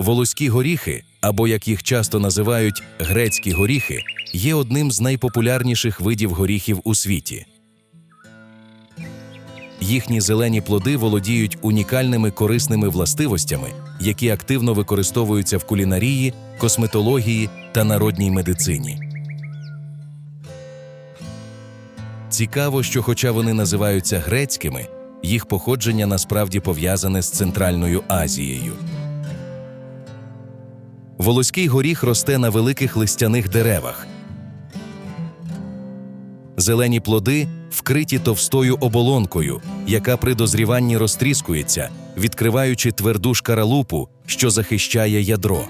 Волоські горіхи, або як їх часто називають грецькі горіхи, є одним з найпопулярніших видів горіхів у світі. Їхні зелені плоди володіють унікальними корисними властивостями, які активно використовуються в кулінарії, косметології та народній медицині. Цікаво, що, хоча вони називаються грецькими, їх походження насправді пов'язане з Центральною Азією. Волоський горіх росте на великих листяних деревах. Зелені плоди вкриті товстою оболонкою, яка при дозріванні розтріскується, відкриваючи тверду шкаралупу, що захищає ядро.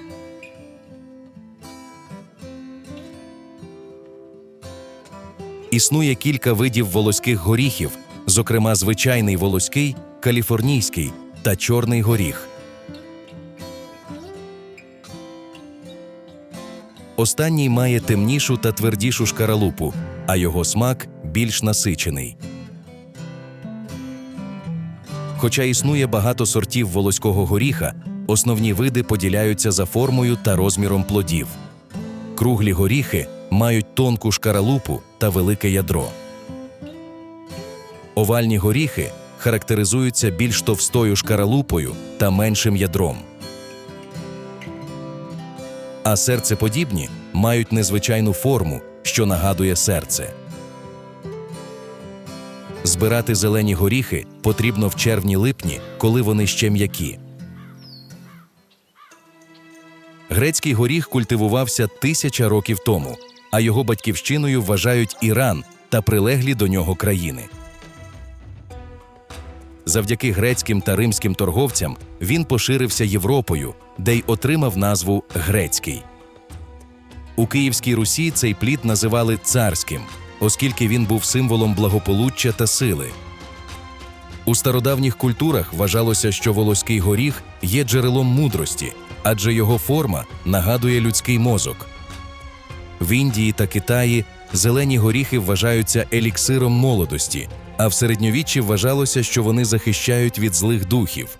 Існує кілька видів волоських горіхів, зокрема звичайний волоський, каліфорнійський та чорний горіх. Останній має темнішу та твердішу шкаралупу, а його смак більш насичений. Хоча існує багато сортів волоського горіха, основні види поділяються за формою та розміром плодів. Круглі горіхи мають тонку шкаралупу та велике ядро. Овальні горіхи характеризуються більш товстою шкаралупою та меншим ядром. А серцеподібні мають незвичайну форму, що нагадує серце. Збирати зелені горіхи потрібно в червні-липні, коли вони ще м'які. Грецький горіх культивувався тисяча років тому, а його батьківщиною вважають Іран та прилеглі до нього країни. Завдяки грецьким та римським торговцям він поширився Європою, де й отримав назву грецький. У Київській Русі цей плід називали царським, оскільки він був символом благополуччя та сили. У стародавніх культурах вважалося, що волоський горіх є джерелом мудрості, адже його форма нагадує людський мозок. В Індії та Китаї зелені горіхи вважаються еліксиром молодості, а в середньовіччі вважалося, що вони захищають від злих духів.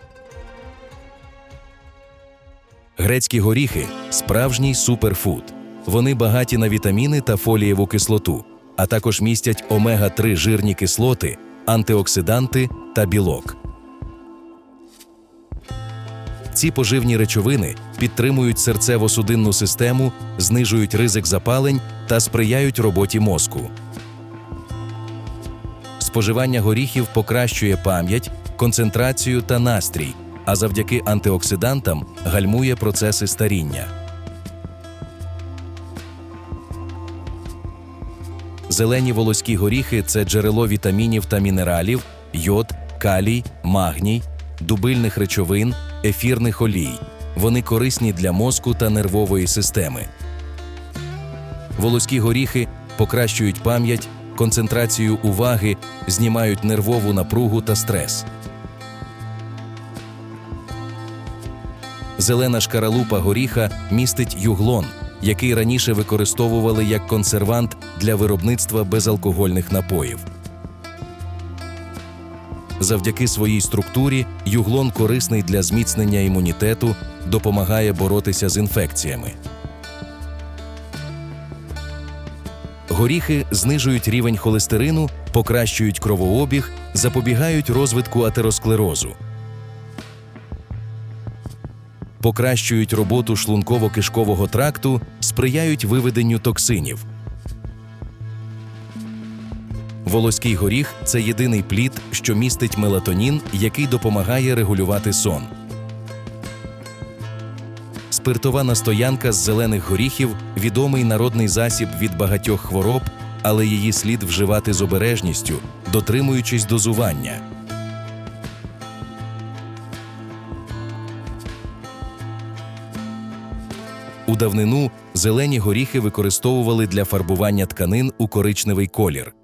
Грецькі горіхи справжній суперфуд. Вони багаті на вітаміни та фолієву кислоту, а також містять омега-3 жирні кислоти, антиоксиданти та білок. Ці поживні речовини підтримують серцево-судинну систему, знижують ризик запалень та сприяють роботі мозку. Споживання горіхів покращує пам'ять, концентрацію та настрій, а завдяки антиоксидантам гальмує процеси старіння. Зелені волоські горіхи це джерело вітамінів та мінералів, йод, калій, магній, дубильних речовин, ефірних олій. Вони корисні для мозку та нервової системи. Волоські горіхи покращують пам'ять, концентрацію уваги, знімають нервову напругу та стрес. Зелена шкаралупа горіха містить юглон, який раніше використовували як консервант для виробництва безалкогольних напоїв. Завдяки своїй структурі юглон корисний для зміцнення імунітету, допомагає боротися з інфекціями. Горіхи знижують рівень холестерину, покращують кровообіг, запобігають розвитку атеросклерозу. Покращують роботу шлунково-кишкового тракту, сприяють виведенню токсинів. Волоський горіх це єдиний плід, що містить мелатонін, який допомагає регулювати сон. Спиртова настоянка з зелених горіхів відомий народний засіб від багатьох хвороб, але її слід вживати з обережністю, дотримуючись дозування. У давнину зелені горіхи використовували для фарбування тканин у коричневий колір.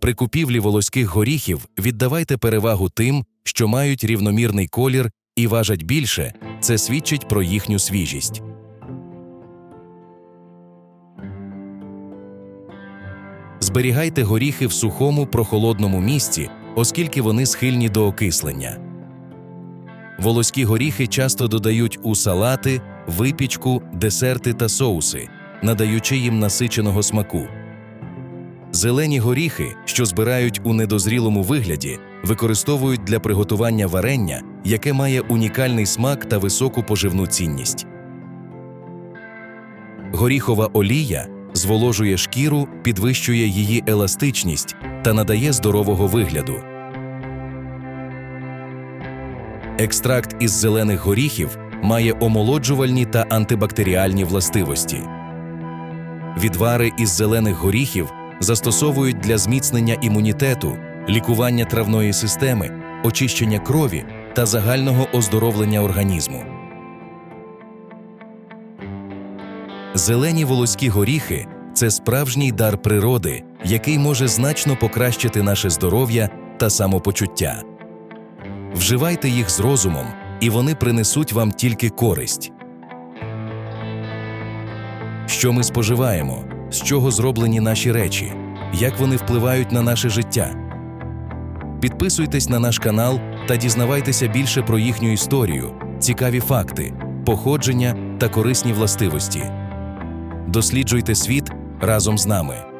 При купівлі волоських горіхів віддавайте перевагу тим, що мають рівномірний колір і важать більше, це свідчить про їхню свіжість. Зберігайте горіхи в сухому прохолодному місці, оскільки вони схильні до окислення. волоські горіхи часто додають у салати, випічку, десерти та соуси, надаючи їм насиченого смаку. Зелені горіхи, що збирають у недозрілому вигляді, використовують для приготування варення, яке має унікальний смак та високу поживну цінність. Горіхова олія зволожує шкіру, підвищує її еластичність та надає здорового вигляду. Екстракт із зелених горіхів має омолоджувальні та антибактеріальні властивості. Відвари із зелених горіхів застосовують для зміцнення імунітету, лікування травної системи, очищення крові та загального оздоровлення організму. Зелені волоські горіхи це справжній дар природи, який може значно покращити наше здоров'я та самопочуття. Вживайте їх з розумом, і вони принесуть вам тільки користь. Що ми споживаємо, з чого зроблені наші речі, як вони впливають на наше життя. Підписуйтесь на наш канал та дізнавайтеся більше про їхню історію, цікаві факти, походження та корисні властивості. Досліджуйте світ разом з нами.